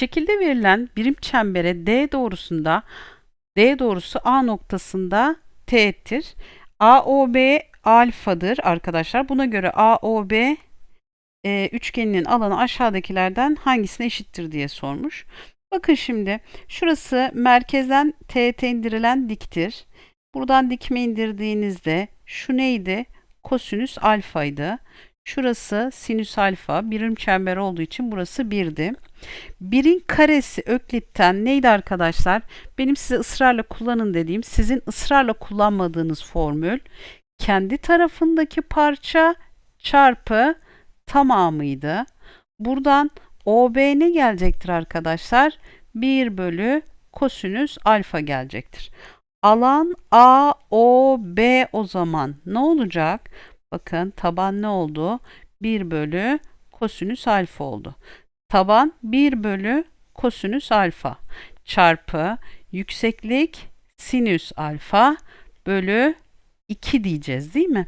Şekilde verilen birim çembere D doğrusunda D doğrusu A noktasında teğettir. AOB alfadır arkadaşlar. Buna göre AOB e, üçgeninin alanı aşağıdakilerden hangisine eşittir diye sormuş. Bakın şimdi şurası merkezden teğete indirilen diktir. Buradan dikme indirdiğinizde şu neydi? Kosinüs alfaydı. Şurası sinüs alfa. Birim çember olduğu için burası 1'di. Birin karesi Öklit'ten neydi arkadaşlar? Benim size ısrarla kullanın dediğim sizin ısrarla kullanmadığınız formül kendi tarafındaki parça çarpı tamamıydı. Buradan OB ne gelecektir arkadaşlar? 1 bölü kosinüs alfa gelecektir. Alan AOB o zaman ne olacak? Bakın taban ne oldu? 1 bölü kosinüs alfa oldu. Taban 1 bölü kosinüs alfa çarpı yükseklik sinüs alfa bölü 2 diyeceğiz değil mi?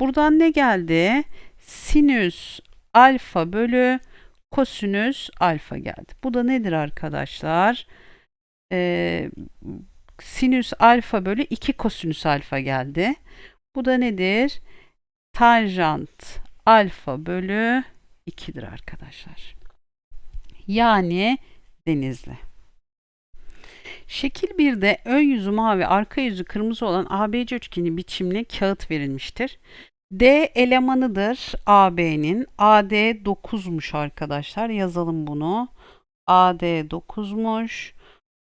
Buradan ne geldi? Sinüs alfa bölü kosinüs alfa geldi. Bu da nedir arkadaşlar? Ee, sinüs alfa bölü 2 kosinüs alfa geldi. Bu da nedir? Tanjant alfa bölü 2'dir arkadaşlar. Yani denizli. Şekil 1'de ön yüzü mavi, arka yüzü kırmızı olan ABC üçgeni biçimli kağıt verilmiştir. D elemanıdır AB'nin. AD 9'muş arkadaşlar. Yazalım bunu. AD 9'muş.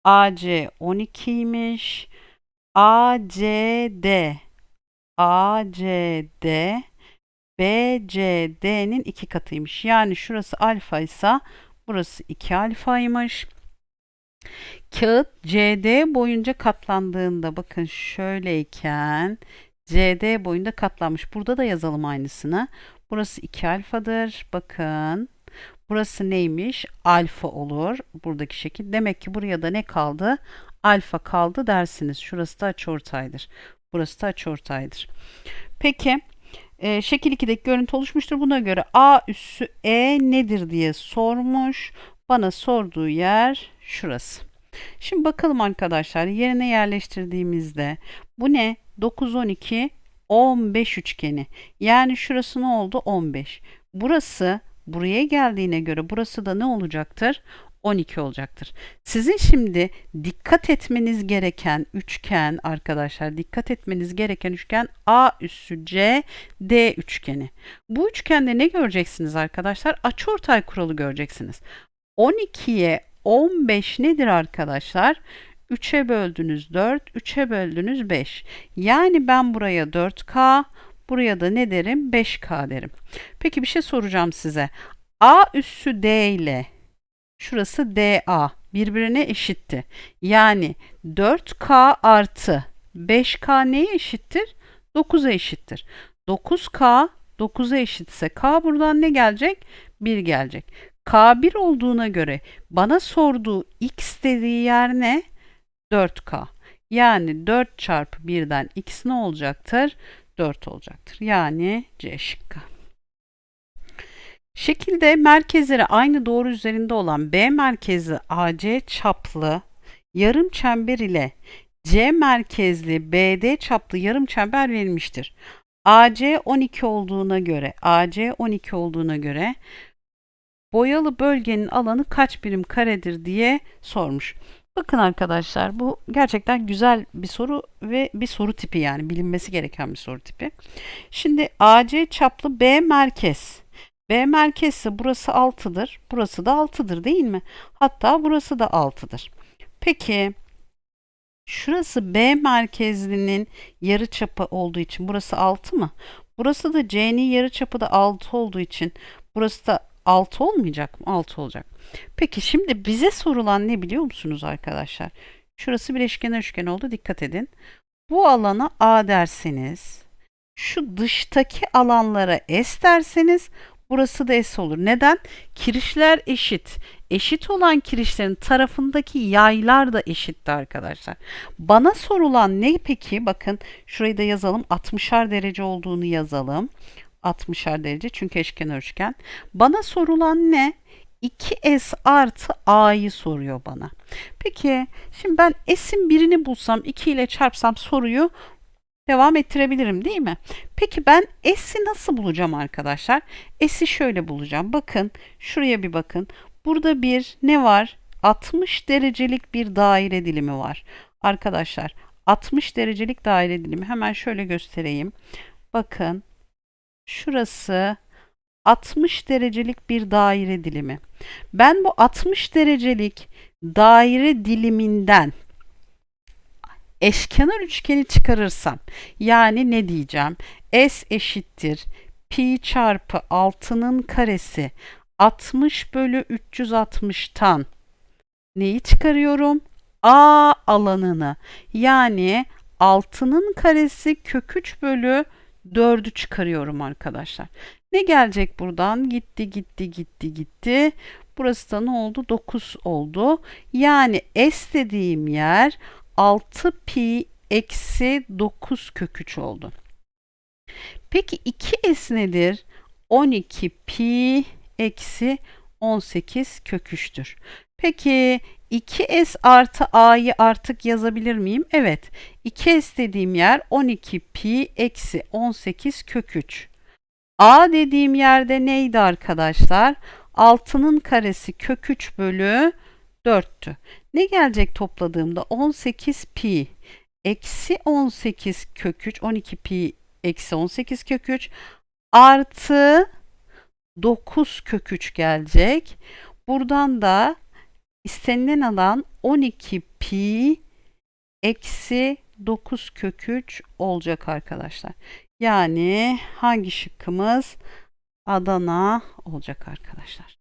AC 12'ymiş. ACD ACD BCD'nin iki katıymış. Yani şurası alfa ise burası 2 alfaymış. Kağıt CD boyunca katlandığında bakın şöyleyken CD boyunda katlanmış. Burada da yazalım aynısını. Burası 2 alfadır. Bakın. Burası neymiş? Alfa olur. Buradaki şekil. Demek ki buraya da ne kaldı? Alfa kaldı dersiniz. Şurası da açıortaydır. Burası da açıortaydır. Peki. E, şekil 2'deki görüntü oluşmuştur. Buna göre A üssü E nedir diye sormuş. Bana sorduğu yer şurası. Şimdi bakalım arkadaşlar yerine yerleştirdiğimizde bu ne? 9, 12, 15 üçgeni. Yani şurası ne oldu? 15. Burası buraya geldiğine göre burası da ne olacaktır? 12 olacaktır. Sizin şimdi dikkat etmeniz gereken üçgen arkadaşlar dikkat etmeniz gereken üçgen A üssü C D üçgeni. Bu üçgende ne göreceksiniz arkadaşlar? Açıortay kuralı göreceksiniz. 12'ye 15 nedir arkadaşlar? 3'e böldünüz 4, 3'e böldünüz 5. Yani ben buraya 4K, buraya da ne derim? 5K derim. Peki bir şey soracağım size. A üssü D ile şurası DA birbirine eşitti. Yani 4K artı 5K neye eşittir? 9'a eşittir. 9K 9'a eşitse K buradan ne gelecek? 1 gelecek. K1 olduğuna göre bana sorduğu x dediği yer ne? 4K. Yani 4 çarpı 1'den x ne olacaktır? 4 olacaktır. Yani C şıkkı. Şekilde merkezleri aynı doğru üzerinde olan B merkezli AC çaplı yarım çember ile C merkezli BD çaplı yarım çember verilmiştir. AC 12 olduğuna göre AC 12 olduğuna göre boyalı bölgenin alanı kaç birim karedir diye sormuş. Bakın arkadaşlar bu gerçekten güzel bir soru ve bir soru tipi yani bilinmesi gereken bir soru tipi. Şimdi AC çaplı B merkez. B merkezse burası 6'dır. Burası da 6'dır değil mi? Hatta burası da 6'dır. Peki şurası B merkezlinin yarı çapı olduğu için burası 6 mı? Burası da C'nin yarı çapı da 6 olduğu için burası da 6 olmayacak mı? 6 olacak. Peki şimdi bize sorulan ne biliyor musunuz arkadaşlar? Şurası bir eşkenar üçgen oldu. Dikkat edin. Bu alana A derseniz şu dıştaki alanlara S derseniz burası da S olur. Neden? Kirişler eşit. Eşit olan kirişlerin tarafındaki yaylar da eşitti arkadaşlar. Bana sorulan ne peki? Bakın şurayı da yazalım. 60'ar derece olduğunu yazalım. 60'ar derece çünkü eşkenar üçgen. Bana sorulan ne? 2S artı A'yı soruyor bana. Peki şimdi ben S'in birini bulsam 2 ile çarpsam soruyu devam ettirebilirim değil mi? Peki ben S'i nasıl bulacağım arkadaşlar? S'i şöyle bulacağım. Bakın şuraya bir bakın. Burada bir ne var? 60 derecelik bir daire dilimi var. Arkadaşlar 60 derecelik daire dilimi hemen şöyle göstereyim. Bakın şurası 60 derecelik bir daire dilimi. Ben bu 60 derecelik daire diliminden eşkenar üçgeni çıkarırsam yani ne diyeceğim? S eşittir pi çarpı 6'nın karesi 60 bölü 360'tan neyi çıkarıyorum? A alanını yani 6'nın karesi kök 3 bölü 4'ü çıkarıyorum arkadaşlar. Ne gelecek buradan? Gitti gitti gitti gitti. Burası da ne oldu? 9 oldu. Yani S dediğim yer 6 pi eksi 9 kök 3 oldu. Peki 2S nedir? 12 pi eksi 18 kök 3'tür. Peki 2S artı A'yı artık yazabilir miyim? Evet. 2S dediğim yer 12 pi eksi 18 kök 3. A dediğim yerde neydi arkadaşlar? 6'nın karesi kök 3 bölü 4'tü. Ne gelecek topladığımda? 18 pi eksi 18 kök 3 12 pi eksi 18 kök 3 artı 9 kök 3 gelecek. Buradan da istenilen alan 12 pi eksi 9 kök 3 olacak arkadaşlar. Yani hangi şıkkımız? Adana olacak arkadaşlar.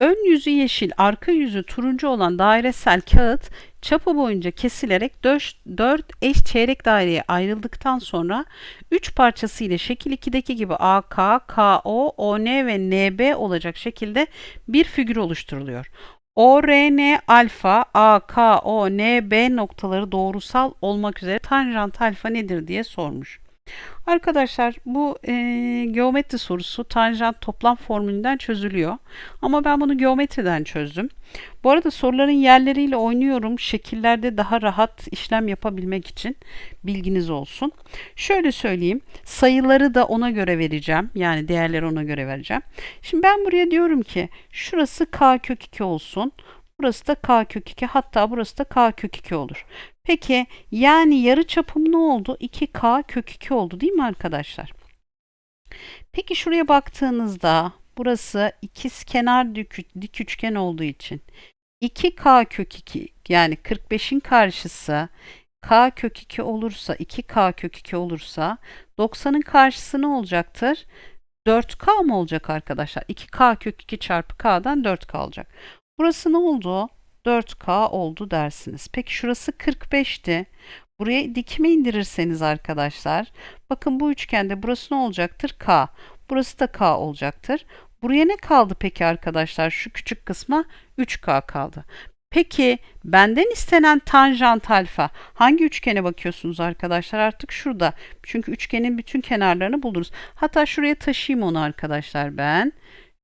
Ön yüzü yeşil, arka yüzü turuncu olan dairesel kağıt çapı boyunca kesilerek 4 eş çeyrek daireye ayrıldıktan sonra 3 parçası ile şekil 2'deki gibi AK, KO, ON ve NB olacak şekilde bir figür oluşturuluyor. ORN alfa, AK, O, N, B noktaları doğrusal olmak üzere tanjant alfa nedir diye sormuş. Arkadaşlar bu e, geometri sorusu tanjant toplam formülünden çözülüyor. Ama ben bunu geometriden çözdüm. Bu arada soruların yerleriyle oynuyorum. Şekillerde daha rahat işlem yapabilmek için bilginiz olsun. Şöyle söyleyeyim. Sayıları da ona göre vereceğim. Yani değerleri ona göre vereceğim. Şimdi ben buraya diyorum ki şurası k kök 2 olsun. Burası da k kök 2 hatta burası da k kök 2 olur. Peki yani yarı çapım ne oldu? 2k kök 2 oldu değil mi arkadaşlar? Peki şuraya baktığınızda burası ikiz kenar dik üçgen olduğu için 2k kök 2 yani 45'in karşısı k kök 2 olursa 2k kök 2 olursa 90'ın karşısı ne olacaktır? 4k mı olacak arkadaşlar? 2k kök 2 çarpı k'dan 4k olacak. Burası ne oldu? 4K oldu dersiniz. Peki şurası 45'ti. Buraya dikme indirirseniz arkadaşlar bakın bu üçgende burası ne olacaktır? K. Burası da K olacaktır. Buraya ne kaldı peki arkadaşlar? Şu küçük kısma 3K kaldı. Peki benden istenen tanjant alfa hangi üçgene bakıyorsunuz arkadaşlar? Artık şurada. Çünkü üçgenin bütün kenarlarını buldunuz. Hatta şuraya taşıyayım onu arkadaşlar ben.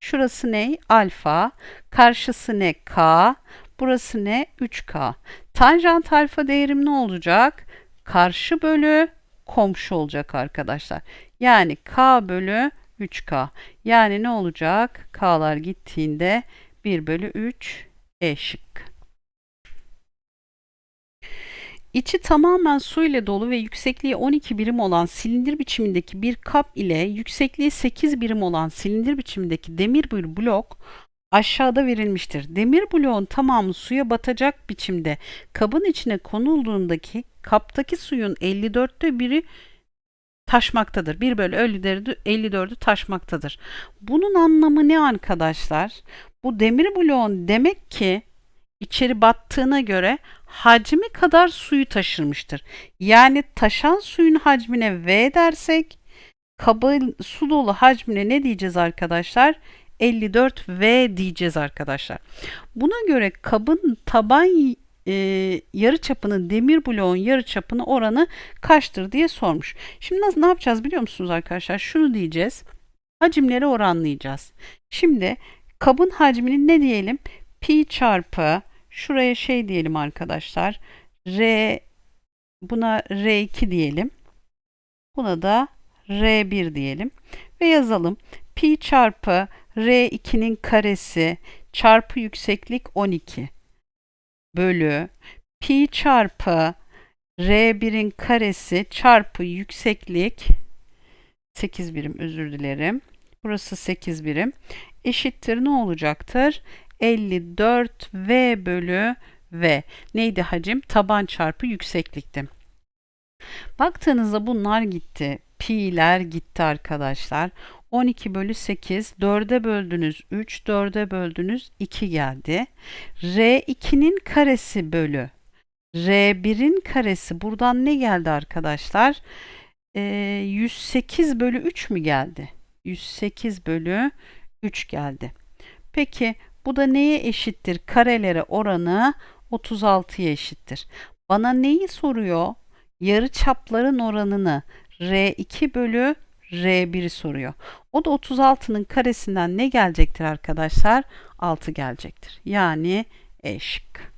Şurası ne? Alfa. Karşısı ne? K. Burası ne? 3K. Tanjant alfa değerim ne olacak? Karşı bölü komşu olacak arkadaşlar. Yani K bölü 3K. Yani ne olacak? K'lar gittiğinde 1 bölü 3 E. İçi tamamen su ile dolu ve yüksekliği 12 birim olan silindir biçimindeki bir kap ile yüksekliği 8 birim olan silindir biçimindeki demir bir blok aşağıda verilmiştir. Demir bloğun tamamı suya batacak biçimde kabın içine konulduğundaki kaptaki suyun 54'te biri taşmaktadır. 1 bölü 54'ü taşmaktadır. Bunun anlamı ne arkadaşlar? Bu demir bloğun demek ki içeri battığına göre hacmi kadar suyu taşırmıştır. Yani taşan suyun hacmine V dersek kabın su dolu hacmine ne diyeceğiz arkadaşlar? 54V diyeceğiz arkadaşlar. Buna göre kabın taban e, yarı çapının demir bloğun yarı çapını oranı kaçtır diye sormuş. Şimdi nasıl ne yapacağız biliyor musunuz arkadaşlar? Şunu diyeceğiz. Hacimleri oranlayacağız. Şimdi Kabın hacmini ne diyelim? Pi çarpı şuraya şey diyelim arkadaşlar. R buna R2 diyelim. Buna da R1 diyelim ve yazalım. Pi çarpı R2'nin karesi çarpı yükseklik 12 bölü pi çarpı R1'in karesi çarpı yükseklik 8 birim özür dilerim. Burası 8 birim. Eşittir ne olacaktır? 54 V bölü V. Neydi hacim? Taban çarpı yükseklikti. Baktığınızda bunlar gitti. Pi'ler gitti arkadaşlar. 12 bölü 8, 4'e böldünüz 3, 4'e böldünüz 2 geldi. R2'nin karesi bölü R1'in karesi buradan ne geldi arkadaşlar? Ee, 108 bölü 3 mü geldi? 108 bölü 3 geldi. Peki bu da neye eşittir? Karelere oranı 36'ya eşittir. Bana neyi soruyor? Yarı çapların oranını R2 bölü R1'i soruyor. O da 36'nın karesinden ne gelecektir arkadaşlar? 6 gelecektir. Yani E şıkkı.